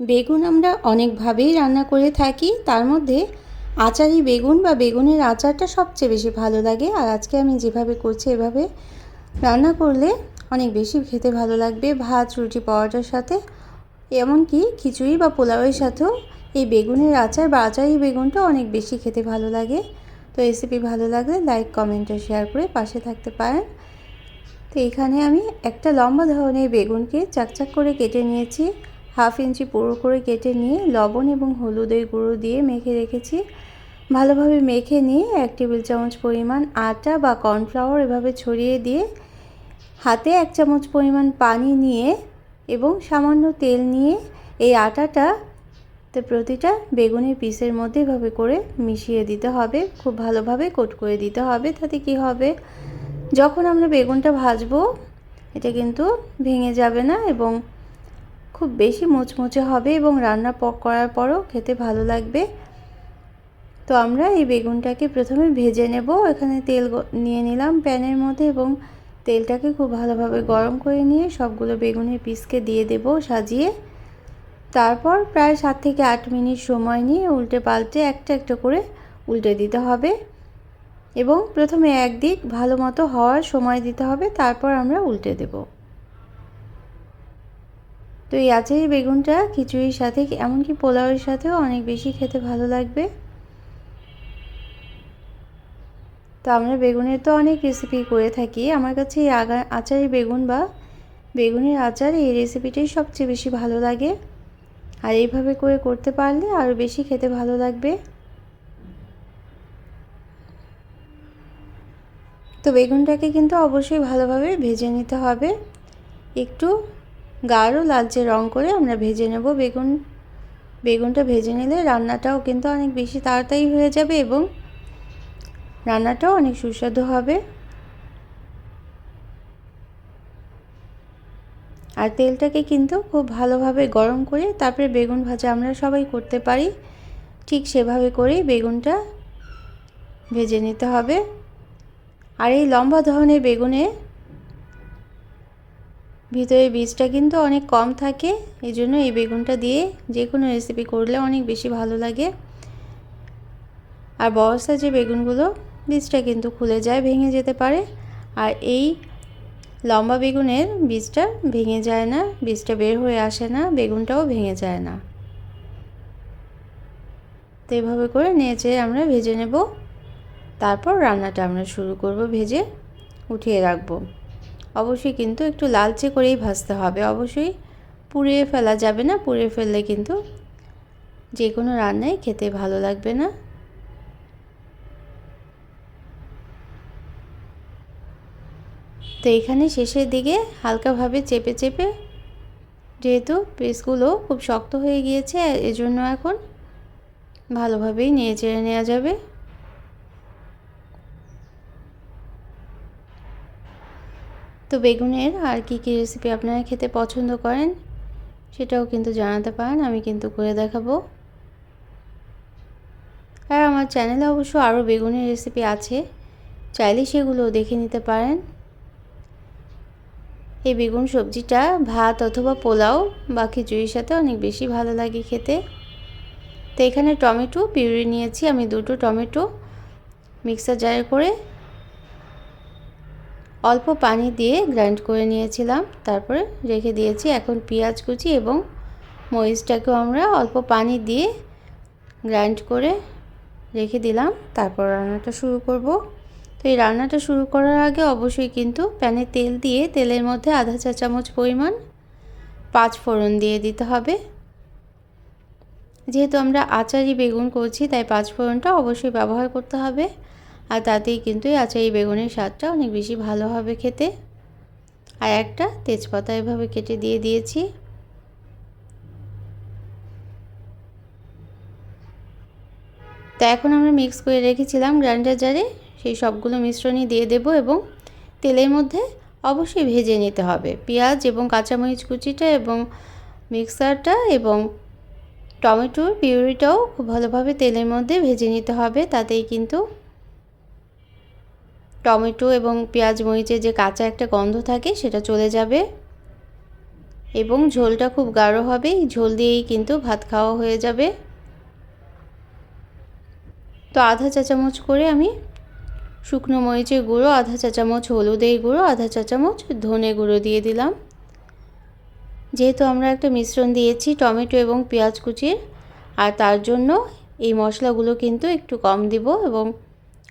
বেগুন আমরা অনেকভাবেই রান্না করে থাকি। তার মধ্যে আচারি বেগুন বা বেগুনের আচারটা সবচেয়ে বেশি ভালো লাগে। আর আজকে আমি যেভাবে করছি, এভাবে রান্না করলে অনেক বেশি খেতে ভালো লাগবে। ভাত, রুটি, পরোটার সাথে, এমনকি খিচুড়ি বা পোলাওয়ের সাথেও এই বেগুনের আচার বা আচারি বেগুনটা অনেক বেশি খেতে ভালো লাগে। তো রেসিপি ভালো লাগলে লাইক, কমেন্ট ও শেয়ার করে পাশে থাকতে পারেন। তো এখানে আমি একটা লম্বা ধরনের বেগুনকে চাকচাক করে কেটে নিয়েছি। হাফ ইঞ্চি পুরো করে কেটে নিয়ে লবণ এবং হলুদের গুঁড়ো দিয়ে মেখে রেখেছি। ভালোভাবে মেখে নিয়ে এক টেবিল চামচ পরিমাণ আটা বা কর্নফ্লাওয়ার এভাবে ছড়িয়ে দিয়ে হাতে এক চামচ পরিমাণ পানি নিয়ে এবং সামান্য তেল নিয়ে এই আটাটা তো প্রতিটা বেগুনের পিসের মধ্যে এভাবে করে মিশিয়ে দিতে হবে। খুব ভালোভাবে কোট করে দিতে হবে। তাতে কি হবে? যখন আমরা বেগুনটা ভাজবো, এটা কিন্তু ভেঙে যাবে না এবং খুব বেশি মুচমুচে হবে এবং রান্না পক করার পরও খেতে ভালো লাগবে। তো আমরা এই বেগুনটাকে প্রথমে ভেজে নেব। এখানে তেল নিয়ে নিলাম প্যানের মধ্যে এবং তেলটাকে খুব ভালোভাবে গরম করে নিয়ে সবগুলো বেগুনের পিসকে দিয়ে দেব সাজিয়ে। তারপর প্রায় সাত থেকে আট মিনিট সময় নিয়ে উল্টে পাল্টে একটা একটা করে উল্টে দিতে হবে। এবং প্রথমে একদিক ভালো মতো হওয়ার সময় দিতে হবে, তারপর আমরা উল্টে দেব। তো এই আচারি বেগুনটা খিচুড়ির সাথে এমনকি পোলাওয়ের সাথেও অনেক বেশি খেতে ভালো লাগবে। তো আমরা বেগুনের তো অনেক রেসিপি করে থাকি। আমার কাছে এই আচারি বেগুন বা বেগুনের আচার এই রেসিপিটাই সবচেয়ে বেশি ভালো লাগে। আর এইভাবে করে করতে পারলে আরও বেশি খেতে ভালো লাগবে। তো বেগুনটাকে কিন্তু অবশ্যই ভালোভাবে ভেজে নিতে হবে। একটু গাঢ় লালচে রং করে আমরা ভেজে নেব বেগুন, বেগুনটা ভেজে নিলে রান্নাটাও কিন্তু অনেক বেশি তাড়াতাড়ি হয়ে যাবে এবং রান্নাটাও অনেক সুস্বাদু হবে। আর তেলটাকে কিন্তু খুব ভালোভাবে গরম করে তারপরে বেগুন ভাজা আমরা সবাই করতে পারি। ঠিক সেভাবে করেই বেগুনটা ভেজে নিতে হবে। আর এই লম্বা ধরনের বেগুনে ভিতরে বীজটা কিন্তু অনেক কম থাকে এই জন্য এই বেগুনটা দিয়ে যে কোনো রেসিপি করলে অনেক বেশি ভালো লাগে। আর বড় যে বেগুনগুলো, বীজটা কিন্তু খুলে যায়, ভেঙে যেতে পারে। আর এই লম্বা বেগুনের বীজটা ভেঙে যায় না, বীজটা বের হয়ে আসে না, বেগুনটাও ভেঙে যায় না। তো এভাবে করে নেচে আমরা ভেজে নেব। তারপর রান্নাটা আমরা শুরু করব, ভেজে উঠিয়ে রাখব। অবশ্যই কিন্তু একটু লালচে করেই ভাজতে হবে। অবশ্যই পুড়িয়ে ফেলা যাবে না, পুড়িয়ে ফেললে কিন্তু যে কোনো রান্নাই খেতে ভালো লাগবে না। তো এখানে শেষের দিকে হালকাভাবে চেপে চেপে যেহেতু পিসগুলো খুব শক্ত হয়ে গিয়েছে, এজন্য এখন ভালোভাবেই নিয়ে চেড়ে নেওয়া যাবে। তো বেগুনের আর কি কী রেসিপি আপনারা খেতে পছন্দ করেন, সেটাও কিন্তু জানাতে পারেন, আমি কিন্তু করে দেখাবো। আর আমার চ্যানেলে অবশ্য আরও বেগুনের রেসিপি আছে, চাইলে সেগুলো দেখে নিতে পারেন। এই বেগুন সবজিটা ভাত অথবা পোলাও বা খিচুড়ির সাথে অনেক বেশি ভালো লাগে খেতে। তো এখানে টমেটো, পিউরি নিয়েছি, আমি দুটো টমেটো মিক্সার জারে করে অল্প পানি দিয়ে গ্রাইন্ড করে নিয়েছিলাম। তারপরে রেখে দিয়েছি এখন পেঁয়াজ কুচি এবং মরিচটাকেও আমরা অল্প পানি দিয়ে গ্রাইন্ড করে রেখে দিলাম। তারপর রান্নাটা শুরু করব। তো এই রান্নাটা শুরু করার আগে অবশ্যই কিন্তু প্যানে তেল দিয়ে তেলের মধ্যে আধা চা চামচ পরিমাণ পাঁচ ফোড়ন দিয়ে দিতে হবে। যেহেতু আমরা আচারি বেগুন করছি, তাই পাঁচ ফোড়নটা অবশ্যই ব্যবহার করতে হবে। আর তাতেই কিন্তু আচ্ছা এই বেগুনের স্বাদটা অনেক বেশি ভালো হবে খেতে। আর একটা তেজপাতা এভাবে কেটে দিয়ে দিয়েছি। তো এখন আমরা মিক্স করে রেখেছিলাম গ্রাইন্ডার জারে সেই সবগুলো মিশ্রণই দিয়ে দেব এবং তেলের মধ্যে অবশ্যই ভেজে নিতে হবে। পেঁয়াজ এবং কাঁচামরিচ কুচিটা এবং মিক্সারটা এবং টমেটোর পিউরিটাও খুব ভালোভাবে তেলের মধ্যে ভেজে নিতে হবে। তাতেই কিন্তু টমেটো এবং পেঁয়াজ মরিচের যে কাঁচা একটা গন্ধ থাকে, সেটা চলে যাবে। এবং ঝোলটা খুব গাঢ় হবে ঝোল দিয়েই কিন্তু ভাত খাওয়া হয়ে যাবে। তো আধা চা চামচ করে আমি শুকনো মরিচের গুঁড়ো, আধা চা চামচ হলুদের গুঁড়ো, আধা চা চামচ ধনে গুঁড়ো দিয়ে দিলাম। যেহেতু আমরা একটা মিশ্রণ দিয়েছি টমেটো এবং পেঁয়াজ কুচির, আর তার জন্য এই মশলাগুলো কিন্তু একটু কম দিব এবং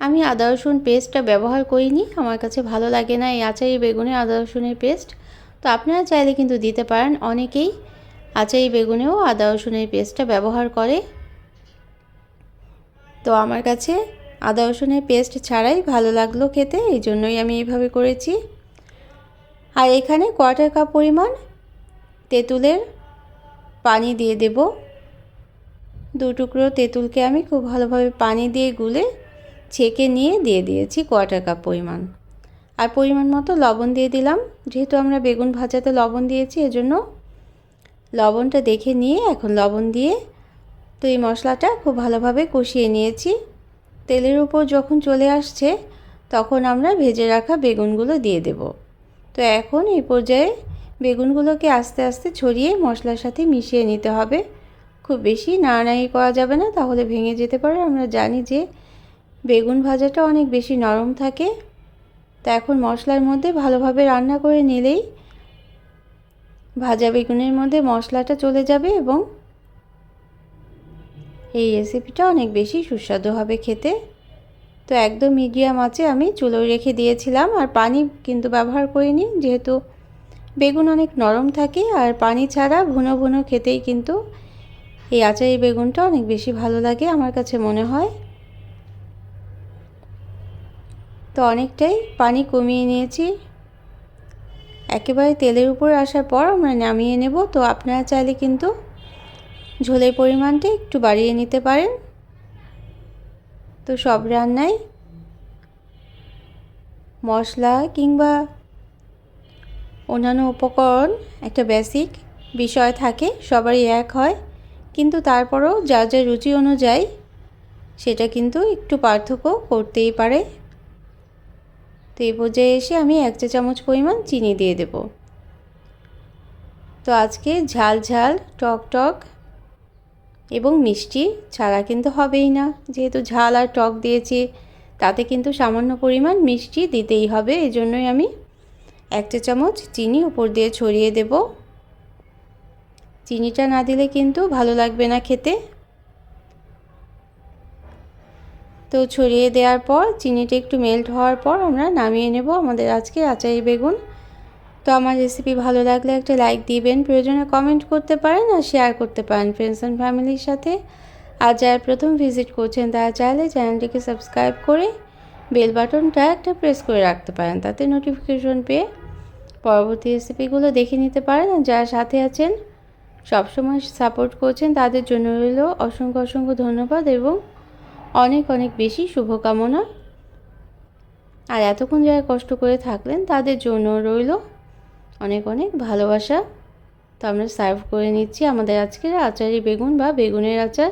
আমি আদা রসুন পেস্টটা ব্যবহার করিনি, আমার কাছে ভালো লাগে না এই আচারি বেগুনে আদা রসুনের পেস্ট। তো আপনারা চাইলে কিন্তু দিতে পারেন, অনেকেই আচারি বেগুনেও আদা রসুনের পেস্টটা ব্যবহার করে। তো আমার কাছে আদা রসুনের পেস্ট ছাড়াই ভালো লাগল খেতে, এই জন্যই আমি এইভাবে করেছি। আর এখানে কোয়ার্টার কাপ পরিমাণ তেঁতুলের পানি দিয়ে দেব। দু টুকরো তেঁতুলকে আমি খুব ভালোভাবে পানি দিয়ে গুলে ছেঁকে নিয়ে দিয়ে দিয়েছি কোয়ার্টার কাপ পরিমাণ। আর পরিমাণ মতো লবণ দিয়ে দিলাম। যেহেতু আমরা বেগুন ভাজাতে লবণ দিয়েছি, এজন্য লবণটা দেখে নিয়ে এখন লবণ দিয়ে তো এই মশলাটা খুব ভালোভাবে কষিয়ে নিয়েছি। তেলের উপর যখন চলে আসছে, তখন আমরা ভেজে রাখা বেগুনগুলো দিয়ে দেব। তো এখন এই পর্যায়ে বেগুনগুলোকে আস্তে আস্তে ছড়িয়ে মশলার সাথে মিশিয়ে নিতে হবে। খুব বেশি নাড়ানাড়ি করা যাবে না, তাহলে ভেঙে যেতে পারে। আমরা জানি যে বেগুন ভাজাটা অনেক বেশি নরম থাকে। তা এখন মশলার মধ্যে ভালোভাবে রান্না করে নিলেই ভাজা বেগুনের মধ্যে মশলাটা চলে যাবে এবং এই রেসিপিটা অনেক বেশি সুস্বাদু হবে খেতে। তো একদম মিডিয়াম আছে, আমি চুলোয় রেখে দিয়েছিলাম আর পানি কিন্তু ব্যবহার করিনি, যেহেতু বেগুন অনেক নরম থাকে আর পানি ছাড়া ভুনো ভুনো খেতেই কিন্তু এই আচারি বেগুনটা অনেক বেশি ভালো লাগে, আমার কাছে মনে হয়। তো অনেকটাই পানি কমিয়ে নিয়েছি। একেবারে তেলের উপর আসার পর আমরা নামিয়ে নেব। তো আপনারা চাইলে কিন্তু ঝোলের পরিমাণটা একটু বাড়িয়ে নিতে পারেন। তো সব রান্নায় মশলা কিংবা অন্যান্য উপকরণ, একটা বেসিক বিষয় থাকে, সবারই এক হয়। কিন্তু তারপরেও যা যা রুচি অনুযায়ী সেটা কিন্তু একটু পার্থক্য করতেই পারে। তো এই পর্যায়ে এসে আমি এক চা চামচ পরিমাণ চিনি দিয়ে দেব। তো আজকে ঝাল ঝাল, টক টক এবং মিষ্টি ছাড়া কিন্তু হবেই না। যেহেতু ঝাল আর টক দিয়েছি, তাতে কিন্তু সামান্য পরিমাণ মিষ্টি দিতেই হবে। এই জন্যই আমি এক চা চামচ চিনি উপর দিয়ে ছড়িয়ে দেব। চিনিটা না দিলে কিন্তু ভালো লাগবে না খেতে। তো ছড়িয়ে দেওয়ার পর, চিনিটা একটু মেল্ট হওয়ার পর আমরা নামিয়ে নেব আমাদের আজকে আচারি বেগুন। তো আমার রেসিপি ভালো লাগলে একটা লাইক দিবেন, প্রয়োজনে কমেন্ট করতে পারেন আর শেয়ার করতে পারেন ফ্রেন্ডস অ্যান্ড ফ্যামিলির সাথে। আর যারা প্রথম ভিজিট করছেন, তারা চাইলে চ্যানেলটিকে সাবস্ক্রাইব করে বেল বাটনটা একটা প্রেস করে রাখতে পারেন, তাতে নোটিফিকেশন পেয়ে পরবর্তী রেসিপিগুলো দেখে নিতে পারেন। আর যারা সাথে আছেন, সবসময় সাপোর্ট করছেন, তাদের জন্য রইল অসংখ্য অসংখ্য ধন্যবাদ এবং অনেক অনেক বেশি শুভকামনা। আর এতক্ষণ যারা কষ্ট করে থাকলেন, তাদের জন্য রইল অনেক অনেক ভালোবাসা। তো আমরা সার্ভ করে নিচ্ছি আমাদের আজকের আচারি বেগুন বা বেগুনের আচার।